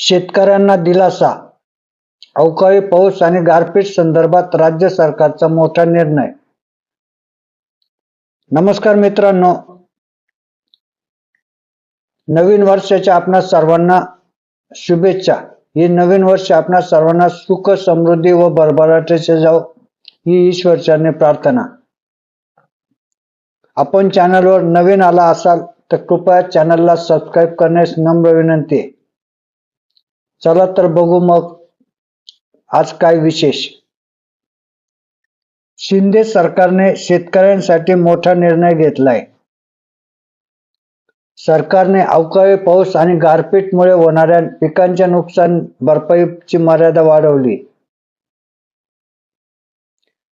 शेतकऱ्यांना दिलासा. अवकाळी पाऊस आणि गारपीट संदर्भात राज्य सरकारचा मोठा निर्णय. नमस्कार मित्रांनो. नवीन वर्षाच्या आपणा सर्वांना शुभेच्छा. ही नवीन वर्ष आपणा सर्वांना सुख समृद्धी व भरभराटीचे जाऊ ही ईश्वरचरणी प्रार्थना. आपण चॅनलवर नवीन आला असाल तर कृपया चॅनलला सबस्क्राईब करण्यास नम्र विनंती आहे. चला तर बघू मग. आज काय विशेष? शिंदे सरकारने शेतकऱ्यांसाठी मोठा निर्णय घेतलाय. सरकारने अवकाळी पाऊस आणि गारपीटमुळे होणाऱ्या पिकांच्या नुकसान भरपाईची मर्यादा वाढवली.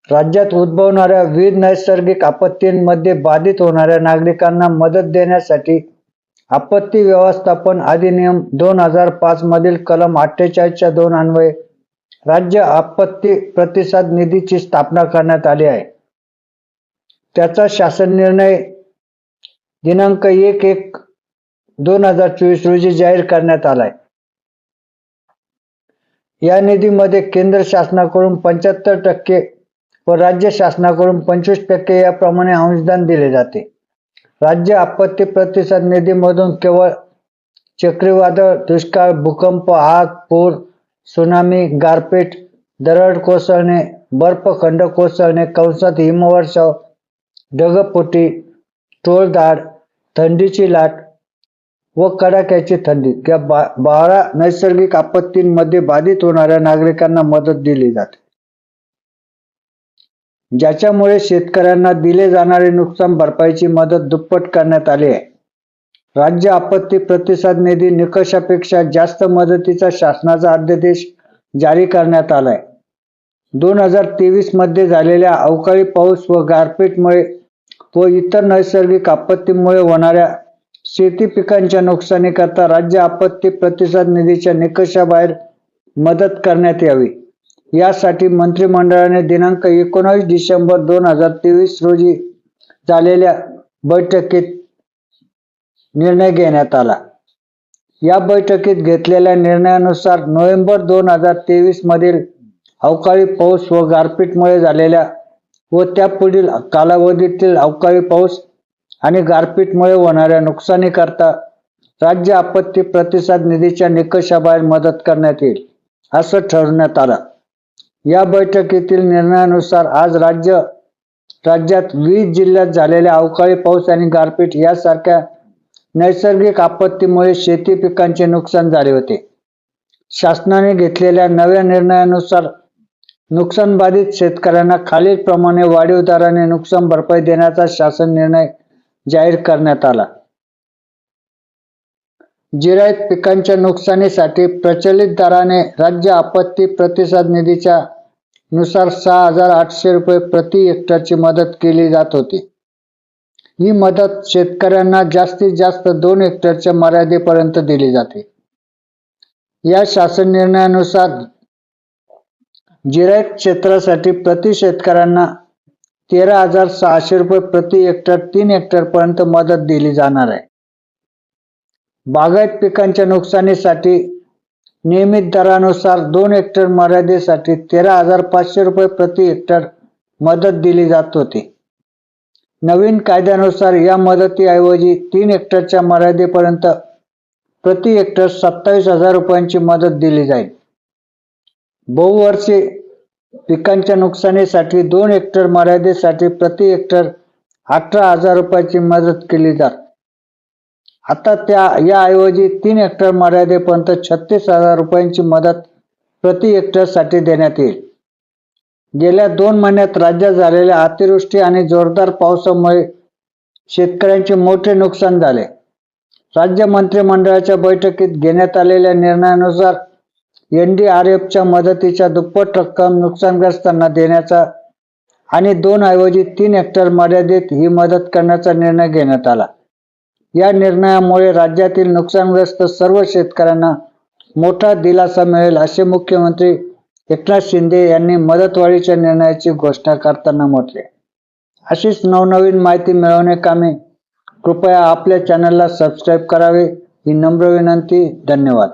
राज्यात उद्भवणाऱ्या विविध नैसर्गिक आपत्तींमध्ये बाधित होणाऱ्या नागरिकांना मदत देण्यासाठी आपत्ती व्यवस्थापन अधिनियम दोन हजार पाच मधील कलम अठ्ठेचाळीसच्या दोन अन्वये राज्य आपत्ती प्रतिसाद निधीची स्थापना करण्यात आली आहे. त्याचा शासन निर्णय दिनांक एक एक दोन हजार चोवीस रोजी जाहीर करण्यात आलाय. या निधीमध्ये केंद्र शासनाकडून पंच्याहत्तर टक्के व राज्य शासनाकडून पंचवीस टक्के याप्रमाणे अंशदान दिले जाते. राज्य आपत्ती प्रतिसाद निधीमधून केवळ चक्रीवादळ दुष्काळ भूकंप आग पूर सुनामी गारपीट दरड कोसळणे बर्फखंड कोसळणे कंसात हिमवर्षाव ढगफुटी टोळधाड थंडीची लाट व कडाक्याची थंडी. या बा बारा नैसर्गिक आपत्तींमध्ये बाधित होणाऱ्या नागरिकांना मदत दिली जाते. ज्याच्यामुळे शेतकऱ्यांना दिले जाणारे नुकसान भरपाईची मदत दुप्पट करण्यात आली आहे. राज्य आपत्ती प्रतिसाद निधी निकषापेक्षा जास्त मदतीचा शासनाचा अध्यादेश जारी करण्यात आलाय. दोन हजार तेवीसमध्ये झालेल्या अवकाळी पाऊस व गारपीटमुळे व इतर नैसर्गिक आपत्तीमुळे होणाऱ्या शेती पिकांच्या नुकसानीकरता राज्य आपत्ती प्रतिसाद निधीच्या निकषाबाहेर मदत करण्यात यावी. यासाठी मंत्रिमंडळाने दिनांक एकोणावीस डिसेंबर दोन हजार तेवीस रोजी झालेल्या बैठकीत निर्णय घेण्यात आला. या बैठकीत घेतलेल्या निर्णयानुसार नोव्हेंबर दोन हजार तेवीस मधील अवकाळी पाऊस व गारपीटमुळे झालेल्या व त्यापुढील कालावधीतील अवकाळी पाऊस आणि गारपीटमुळे होणाऱ्या नुकसानीकरता राज्य आपत्ती प्रतिसाद निधीच्या निकषाबाहेर मदत करण्यात येईल असं ठरवण्यात आलं. या बैठकीतील निर्णयानुसार आज राज्य राज्यात विविध जिल्ह्यात झालेल्या अवकाळी पाऊस आणि गारपीट यासारख्या नैसर्गिक आपत्तीमुळे शेती पिकांचे नुकसान झाले होते. शासनाने घेतलेल्या नव्या निर्णयानुसार नुकसान बाधित शेतकऱ्यांना खालील प्रमाणे वाढीव दराने नुकसान भरपाई देण्याचा शासन निर्णय जाहीर करण्यात आला. जिरायत पिकांच्या नुकसानीसाठी प्रचलित दराने राज्य आपत्ती प्रतिसाद निधीच्या नुसार सहा हजार आठशे रुपये प्रति हेक्टरची मदत केली जात होती. ही मदत शेतकऱ्यांना जास्तीत जास्त दोन हेक्टरच्या मर्यादेपर्यंत दिली जाते. या शासन निर्णयानुसार जिरायत क्षेत्रासाठी प्रति शेतकऱ्यांना तेरा हजार सहाशे रुपये प्रति हेक्टर तीन हेक्टर पर्यंत मदत दिली जाणार आहे. बागायत पिकांच्या नुकसानीसाठी नियमित दरानुसार दोन हेक्टर मर्यादेसाठी तेरा हजार पाचशे रुपये प्रति हेक्टर मदत दिली जात होती. नवीन कायद्यानुसार या मदतीऐवजी तीन हेक्टरच्या मर्यादेपर्यंत प्रति हेक्टर सत्तावीस हजार रुपयांची मदत दिली जाईल. बहुवर्षी पिकांच्या नुकसानीसाठी दोन हेक्टर मर्यादेसाठी प्रति हेक्टर अठरा हजार रुपयाची मदत केली जात. आता त्या याऐवजी तीन हेक्टर मर्यादेपर्यंत छत्तीस हजार रुपयांची मदत प्रति हेक्टरसाठी देण्यात येईल. गेल्या दोन महिन्यात राज्यात झालेल्या अतिवृष्टी आणि जोरदार पावसामुळे शेतकऱ्यांचे मोठे नुकसान झाले. राज्य मंत्रिमंडळाच्या बैठकीत घेण्यात आलेल्या निर्णयानुसार एन डी आर एफच्या मदतीच्या दुप्पट रक्कम नुकसानग्रस्तांना देण्याचा आणि दोन ऐवजी तीन हेक्टर मर्यादेत ही मदत करण्याचा निर्णय घेण्यात आला. या निर्णयामुळे राज्यातील नुकसानग्रस्त सर्व शेतकऱ्यांना मोठा दिलासा मिळेल असे मुख्यमंत्री एकनाथ शिंदे यांनी मदतवाढीच्या निर्णयाची घोषणा करताना म्हटले. अशीच नवनवीन माहिती मिळवणे कामे कृपया आपल्या चॅनलला सबस्क्राईब करावे ही नम्र विनंती धन्यवाद.